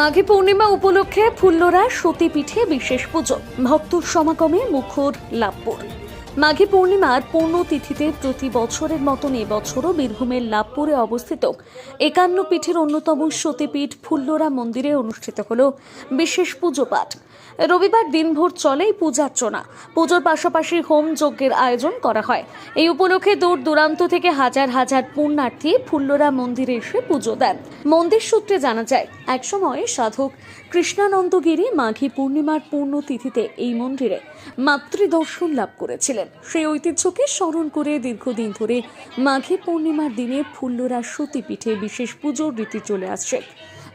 মাঘী পূর্ণিমা উপলক্ষে ফুল্লরা সতীপীঠে বিশেষ পুজো। ভক্ত সমাগমে মুখর লাভপুর মাঘী পূর্ণিমার পূর্ণতিথিতে প্রতি বছরের মতন এবছরও বীরভূমের লাভপুরে অবস্থিত একান্ন পীঠের অন্যতম সতীপীঠ ফুল্লরা মন্দিরে অনুষ্ঠিত হল বিশেষ পুজো পাঠ। রবিবার দিনভর চলে এই পূজার্চনা। পুজোর পাশাপাশি হোম যজ্ঞের আয়োজন করা হয়। এই উপলক্ষে দূর দূরান্ত থেকে হাজার হাজার পুণ্যার্থী ফুল্লরা মন্দিরে এসে পুজো দেন। মন্দির সূত্রে জানা যায়, একসময় সাধক কৃষ্ণানন্দগিরি মাঘী পূর্ণিমার পূর্ণতিথিতে এই মন্দিরে মাতৃদর্শন লাভ করেছিলেন। সেই ঐতিহ্যকে স্মরণ করে দীর্ঘদিন ধরে মাঘী পূর্ণিমার দিনে ফুল্লরা সতীপীঠে বিশেষ পুজোর রীতি চলে আসছে।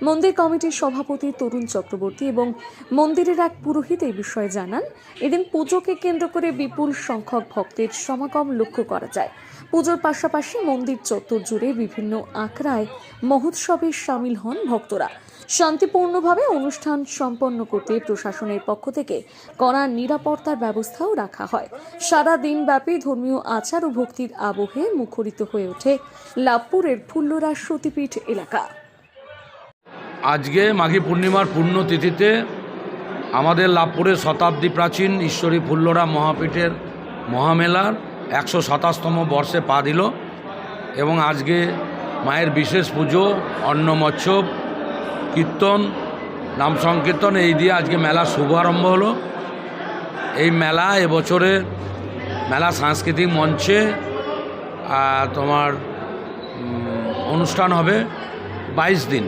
মন্দির কমিটির সভাপতি তরুণ চক্রবর্তী এবং মন্দিরের এক পুরোহিত এই বিষয়ে জানান, এদিন পুজোকে কেন্দ্র করে বিপুল সংখ্যক ভক্তের সমাগম লক্ষ্য করা যায়। পুজোর পাশাপাশি মন্দির চত্বর জুড়ে বিভিন্ন আখড়ায় মহোৎসবে সামিল হন ভক্তরা। শান্তিপূর্ণভাবে অনুষ্ঠান সম্পন্ন করতে প্রশাসনের পক্ষ থেকে কড়া নিরাপত্তার ব্যবস্থাও রাখা হয়। সারা দিনব্যাপী ধর্মীয় আচার ও ভক্তির আবহে মুখরিত হয়ে ওঠে লাভপুরের ফুল্লরা সতীপীঠ এলাকা। আজকে মাঘী পূর্ণিমার পুণ্যতিথিতে আমাদের লাভপুরের শতাব্দী প্রাচীন ঈশ্বরী ফুল্লরা মহাপীঠের মহামেলার একশো সাতাশতম বর্ষে পা দিল এবং আজকে মায়ের বিশেষ পুজো অন্নমৎসব কীর্তন, নাম সংকীর্তন, এই দিয়ে আজকে মেলা শুভারম্ভ হলো। এই মেলা এবছরে মেলা সাংস্কৃতিক মঞ্চে তোমার অনুষ্ঠান হবে বাইশ দিন।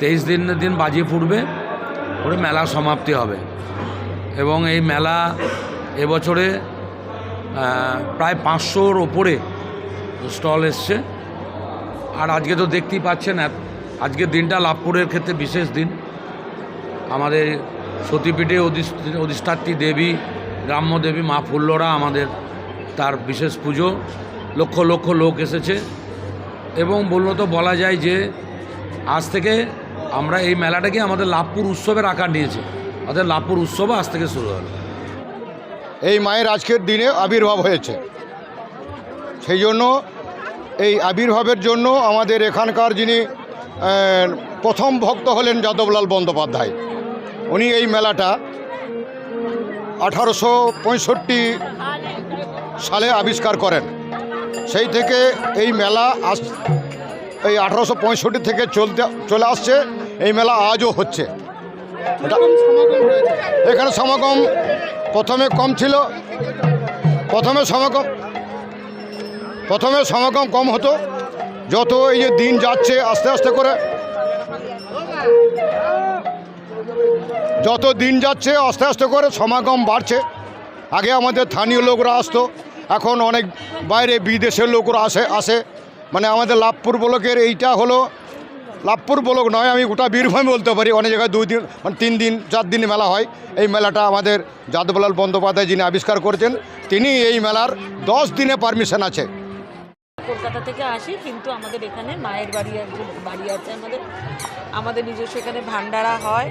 তেইশ দিনের দিন বাজি ফুটবে করে মেলা সমাপ্তি হবে। এবং এই মেলা এবছরে প্রায় পাঁচশোর ওপরে স্টল এসছে। আর আজকে তো দেখতেই পাচ্ছেন আজকের দিনটা লাভপুরের ক্ষেত্রে বিশেষ দিন। আমাদের সতীপীঠে অধিষ্ঠ- অধিষ্ঠাত্রী দেবী, গ্রাম্য দেবী মা ফুল্লরা আমাদের তার বিশেষ পুজো। লক্ষ লক্ষ লোক এসেছে। এবং বলল তো বলা যায় যে, আজ থেকে আমরা এই মেলাটাকে আমাদের লাভপুর উৎসবের আকার নিয়েছে। আমাদের লাভপুর উৎসবও আজ থেকে শুরু হলো এই মায়ের আজকের দিনে আবির্ভাব হয়েছে। সেই জন্য, এই আবির্ভাবের জন্য আমাদের এখানকার যিনি প্রথম ভক্ত হলেন যাদবলাল বন্দ্যোপাধ্যায়। উনি এই মেলাটা আঠারোশো পঁয়ষট্টি সালে আবিষ্কার করেন। সেই থেকে এই মেলা আস, এই আঠারোশো পঁয়ষট্টি থেকে চলতে, চলে আসছে। এই মেলা আজও হচ্ছে। এখানে সমাগম প্রথমে কম ছিল। প্রথমে সমাগম প্রথমে সমাগম কম হতো। যত এই যে দিন যাচ্ছে, আস্তে আস্তে করে। যত দিন যাচ্ছে, আস্তে আস্তে করে সমাগম বাড়ছে। আগে আমাদের স্থানীয় লোকরা আসতো, এখন অনেক বাইরে বিদেশের লোকরা আসে আসে। মানে আমাদের লাভপুর ব্লকের এইটা হলো, লাভপুর ব্লক নয়, আমি গোটা বীরভূম বলতে পারি, অনেক জায়গায় দুই দিন মানে তিন দিন, চার দিন মেলা হয়। এই মেলাটা আমাদের যাদবলাল বন্দ্যোপাধ্যায় যিনি আবিষ্কার করেছেন, তিনি এই মেলার দশ দিনে পারমিশন আছে। কলকাতা থেকে আসি, কিন্তু আমাদের এখানে মায়ের বাড়ি একজন বাড়ি আছে আমাদের। আমাদের নিজস্ব এখানে ভান্ডারা হয়।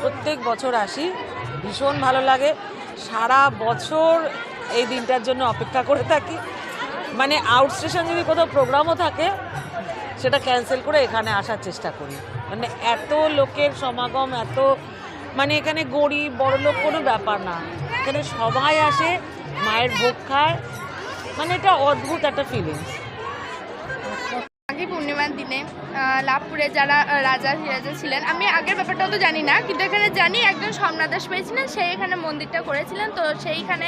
প্রত্যেক বছর আসি। ভীষণ ভালো লাগে। সারা বছর এই দিনটার জন্য অপেক্ষা করে থাকি। মানে আউট স্টেশন যদি কোথাও প্রোগ্রামও থাকে, সেটা ক্যান্সেল করে এখানে আসার চেষ্টা করি। মানে এত লোকের সমাগম, এত মানে এখানে গরিব, বড় লোক কোনো ব্যাপার না। এখানে সবাই আসে, মায়ের ভোগ খায়। মানে এটা অদ্ভুত একটা ফিলিংস মাঘী পূর্ণিমার দিনে লাভপুরে যারা রাজা ফিরাজা ছিলেন আমি আগের ব্যাপারটা তো জানি না কিন্তু এখানে জানি একজন সম্রাদাস পেয়েছিলেন সেই এখানে মন্দিরটা করেছিলেন তো সেইখানে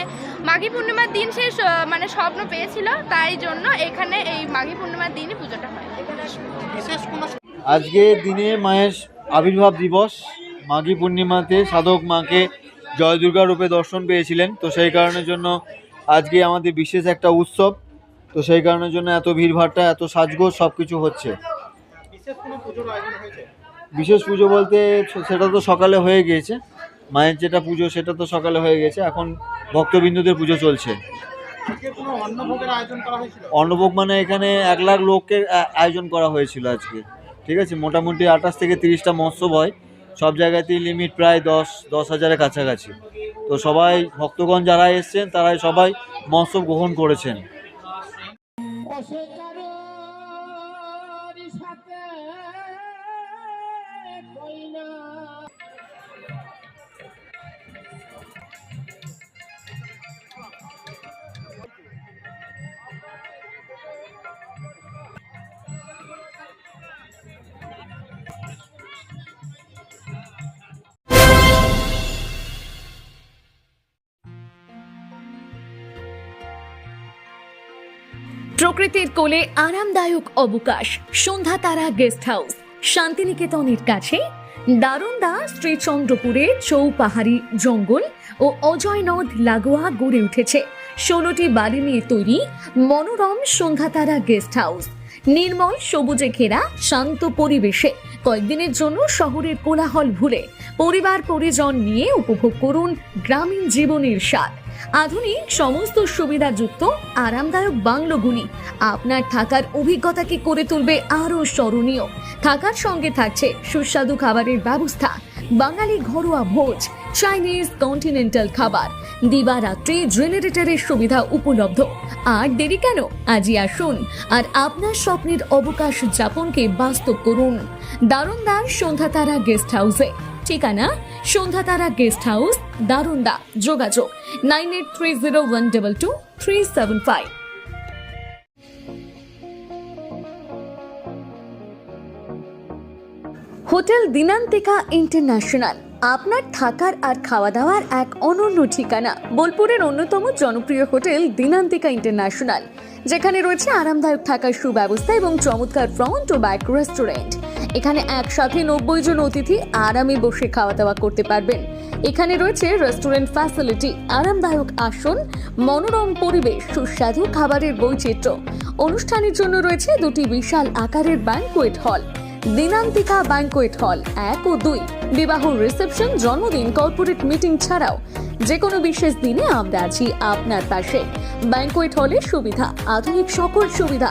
মাঘী পূর্ণিমার দিন সে মানে স্বপ্ন পেয়েছিল তাই জন্য এখানে এই মাঘী পূর্ণিমার দিনই পুজোটা হয়। আজকে দিনে মায়ের আবির্ভাব দিবস। মাঘী পূর্ণিমাতে সাধক মাকে জয় দুর্গা রূপে দর্শন পেয়েছিলেন তো সেই কারণের জন্য আজকে আমাদের বিশেষ একটা উৎসব। তো সেই কারণের জন্য এত ভিড়ভাড়টা এত সাজগোজ সব কিছু হচ্ছে। বিশেষ পুজো বলতে সেটা তো সকালে হয়ে গিয়েছে। মায়ের যেটা পুজো সেটা তো সকালে হয়ে গেছে এখন ভক্তবিন্দুদের পুজো চলছে। অন্নভোগ মানে এখানে এক লাখ লোককে আয়োজন করা হয়েছিল আজকে। ঠিক আছে? মোটামুটি আঠাশ থেকে তিরিশটা মৎস্যব হয়। সব জায়গাতেই লিমিট প্রায় দশ দশ হাজারের কাছাকাছি। তো সবাই ভক্তগণ যারা এসছেন তারাই সবাই মৎস্যব গ্রহণ করেছেন। José প্রকৃতির কোলে আরামদায়ক অবকাশ, সন্ধ্যা তারা গেস্ট হাউস শান্তিনিকেতনের কাছে, দারুণদা শ্রীচন্দ্রপুরে চৌপাহাড়ি জঙ্গল ও অজয় নদ লাগোয়া গড়ে উঠেছে। ষোলোটি বাড়ি নিয়ে তৈরি মনোরম সন্ধ্যাতারা গেস্ট হাউস নির্মল সবুজে ঘেরা শান্ত পরিবেশে কয়েকদিনের জন্য শহরের কোলাহল ভুলে পরিবার পরিজন নিয়ে উপভোগ করুন গ্রামীণ জীবনের স্বাদ। আধুনিক সমস্ত সুবিধাযুক্ত আরামদায়ক বাংলোগুলি আপনার থাকার অভিজ্ঞতাকে করে তুলবে আরও স্মরণীয়। থাকার সঙ্গে থাকছে সুস্বাদু খাবারের ব্যবস্থা, বাঙালি ঘরোয়া ভোজ চাইনিজ কন্টিনেন্টাল খাবার, দিবারাত্রি জেনারেটরের সুবিধা উপলব্ধ। আর দেরি কেন? আজই আসুন আর আপনার স্বপ্নের অবকাশ যাপনকে বাস্তব করুন। দারুণদার সন্ধ্যাতারা গেস্ট হাউসে ঠিকানা? সন্ধ্যাতারা গেস্ট হাউস দারুণদা, যোগাযোগ nine eight three zero one double two three seven five hotel Dinantika international, আপনার থাকার আর খাওয়া দাওয়ার এক অনন্য ঠিকানা। বোলপুরের অন্যতম জনপ্রিয় হোটেল দিনান্তিকা ইন্টারন্যাশনাল, যেখানে রয়েছে আরামদায়ক থাকার সুব্যবস্থা এবং চমৎকার ফ্রন্ট ও ব্যাক রেস্টুরেন্ট এখানে একসাথে নব্বই জন অতিথি আরামে বসে খাওয়া দাওয়া করতে পারবেন। এখানে রয়েছে রেস্টুরেন্ট ফ্যাসিলিটি, আরামদায়ক আসন, মনোরম পরিবেশ, সুস্বাদু খাবারের বৈচিত্র্য। অনুষ্ঠানের জন্য রয়েছে দুটি বিশাল আকারের banquet hall Dinantika banquet hall এক ও দুই। বিবাহ রিসেপশন জন্মদিন কর্পোরেট মিটিং ছাড়াও যে কোনো বিশেষ দিনে আমরা আছি আপনার পাশে। ব্যাংকোয়েট হলের সুবিধা, আধুনিক সকল সুবিধা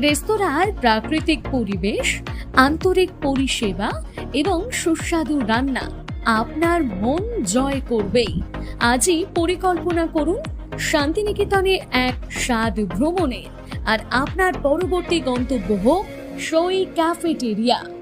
রেস্তোরাঁর প্রাকৃতিক পরিবেশ, আন্তরিক পরিষেবা এবং সুস্বাদু রান্না আপনার মন জয় করবেই। আজই পরিকল্পনা করুন শান্তিনিকেতনে এক স্বাদ ভ্রমণে আর আপনার পরবর্তী গন্তব্য হোক সই ক্যাফেটেরিয়া।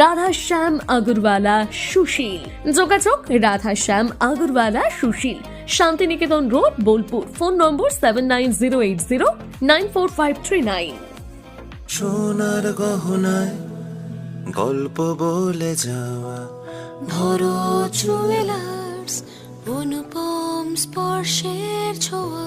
রাধাশ্যাম আগরওয়ালা সুশীল। যোগাযোগ Radha Shyam Agarwala Sushil. Santiniketan road Bolpur. Phone number seven nine zero eight zero nine four five three nine সোনার গহনায় গল্প বলে যাওয়া। ধরো জুয়েলার্স অনুপম স্পর্শের ছোঁয়া।